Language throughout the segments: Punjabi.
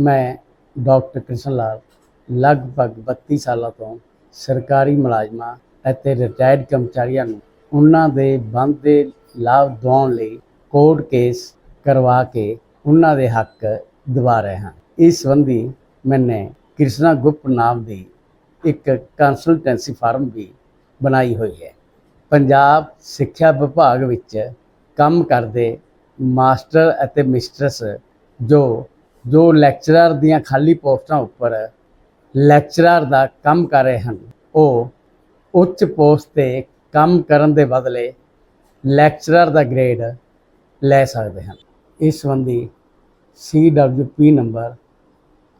ਮੈਂ ਡਾਕਟਰ ਕ੍ਰਿਸ਼ਨ ਲਾਲ ਲਗਭਗ 32 ਸਾਲਾਂ ਤੋਂ ਸਰਕਾਰੀ ਮੁਲਾਜ਼ਮਾਂ ਅਤੇ ਰਿਟਾਇਰਡ ਕਰਮਚਾਰੀਆਂ ਨੂੰ ਉਹਨਾਂ ਦੇ ਬੰਦ ਦੇ ਲਾਭ ਦਿਵਾਉਣ ਲਈ ਕੋਰਟ ਕੇਸ ਕਰਵਾ ਕੇ ਉਹਨਾਂ ਦੇ ਹੱਕ ਦਿਵਾ ਰਹੇ ਹਾਂ। ਇਸ ਸੰਬੰਧੀ ਮੈਨੇ ਕ੍ਰਿਸ਼ਨਾ ਗੁਪਤ ਨਾਮ ਦੀ ਇੱਕ ਕੰਸਲਟੈਂਸੀ ਫਾਰਮ ਵੀ ਬਣਾਈ ਹੋਈ ਹੈ। ਪੰਜਾਬ ਸਿੱਖਿਆ ਵਿਭਾਗ ਵਿੱਚ ਕੰਮ ਕਰਦੇ ਮਾਸਟਰ ਅਤੇ ਮਿਸਟਰਸ ਜੋ ਜੋ ਲੈਕਚਰਰ ਦੀਆਂ ਖਾਲੀ ਪੋਸਟਾਂ ਉੱਪਰ ਲੈਕਚਰਰ ਦਾ ਕੰਮ ਕਰ ਰਹੇ ਹਨ, ਉਹ ਉੱਚ ਪੋਸਟ ਤੇ ਕੰਮ ਕਰਨ ਦੇ ਬਦਲੇ ਲੈਕਚਰਰ ਦਾ ਗ੍ਰੇਡ ਲੈ ਸਕਦੇ ਹਨ। ਇਸ ਸੰਬੰਧੀ CWP number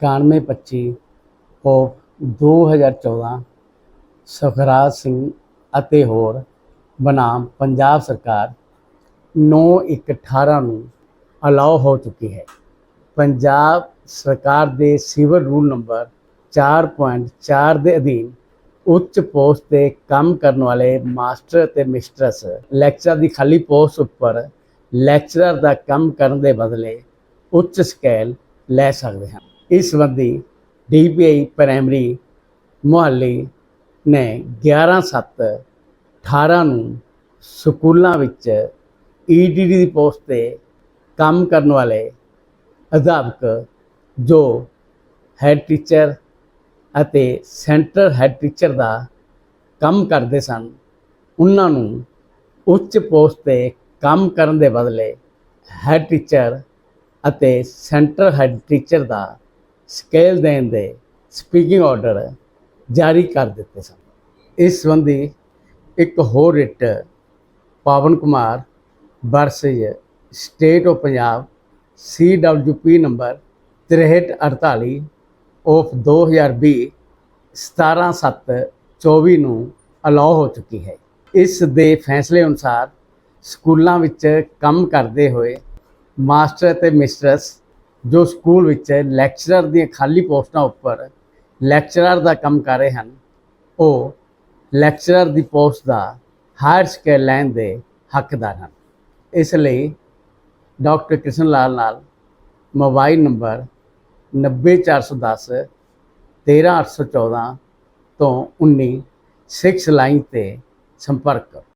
9125 of 2014 Sukhraj Singh ਅਤੇ ਹੋਰ ਬਨਾਮ ਪੰਜਾਬ ਸਰਕਾਰ 9118 ਨੂੰ ਅਲਾਉ ਹੋ ਚੁੱਕੀ ਹੈ। ਪੰਜਾਬ ਸਰਕਾਰ ਦੇ ਸਿਵਲ ਰੂਲ ਨੰਬਰ 4.4 ਦੇ ਅਧੀਨ ਉੱਚ ਪੋਸਟ ਤੇ ਕੰਮ ਕਰਨ ਵਾਲੇ ਮਾਸਟਰ ਅਤੇ ਮਿਸਟਰਸ ਲੈਕਚਰ ਦੀ ਖਾਲੀ ਪੋਸਟ ਉੱਪਰ ਲੈਕਚਰਰ ਦਾ ਕੰਮ ਕਰਨ ਦੇ ਬਦਲੇ ਉੱਚ ਸਕੇਲ ਲੈ ਸਕਦੇ ਹਨ। ਇਸ ਸੰਬੰਧੀ ਡੀਪੀਆਈ ਪ੍ਰਾਇਮਰੀ ਮੁਹੱਲੀ ਨੇ 11/7 18 ਨੂੰ ਸਕੂਲਾਂ ਵਿੱਚ ਈਡੀਡੀ ਦੀ ਪੋਸਟ ਤੇ ਕੰਮ ਕਰਨ ਵਾਲੇ ਅਧਿਆਪਕ ਜੋ ਹੈਡ ਟੀਚਰ ਅਤੇ ਸੈਂਟਰ ਹੈਡ ਟੀਚਰ ਦਾ ਕੰਮ ਕਰਦੇ ਸਨ, ਉਹਨਾਂ ਨੂੰ ਉੱਚ ਪੋਸਟ ਤੇ ਕੰਮ ਕਰਨ ਦੇ ਬਦਲੇ ਹੈਡ ਟੀਚਰ ਅਤੇ ਸੈਂਟਰ ਹੈਡ ਟੀਚਰ ਦਾ ਸਕੇਲ ਦੇਣ ਦੇ ਸਪੀਕਿੰਗ ਆਰਡਰ ਜਾਰੀ ਕਰ ਦਿੱਤੇ ਸਨ। ਇਸ ਸੰਬੰਧੀ ਇੱਕ ਹੋਰ writ Pawan Kumar versus state of Punjab CWP number 6348 of 2020 17724 ਨੂੰ ਅਲਾਉ ਹੋ ਚੁੱਕੀ ਹੈ। ਇਸ ਦੇ ਫੈਸਲੇ ਅਨੁਸਾਰ ਸਕੂਲਾਂ ਵਿੱਚ ਕੰਮ ਕਰਦੇ ਹੋਏ ਮਾਸਟਰ ਅਤੇ ਮਿਸਟਰਸ ਜੋ ਸਕੂਲ ਵਿੱਚ ਲੈਕਚਰਰ ਦੀਆਂ ਖਾਲੀ ਪੋਸਟਾਂ ਉੱਪਰ ਲੈਕਚਰਰ ਦਾ ਕੰਮ ਕਰ ਰਹੇ ਹਨ, ਉਹ ਲੈਕਚਰਰ ਦੀ ਪੋਸਟ ਦਾ ਹਾਇਰ ਸਕੇਲ ਲੈਣ ਦੇ ਹੱਕਦਾਰ ਹਨ। ਇਸ ਲਈ ਡਾਕਟਰ ਕ੍ਰਿਸ਼ਨ ਲਾਲ ਨਾਲ ਮੋਬਾਈਲ ਨੰਬਰ 90410 13814 ਤੋਂ 19 6 ਲਾਈਨ ਤੇ ਸੰਪਰਕ ਕਰੋ।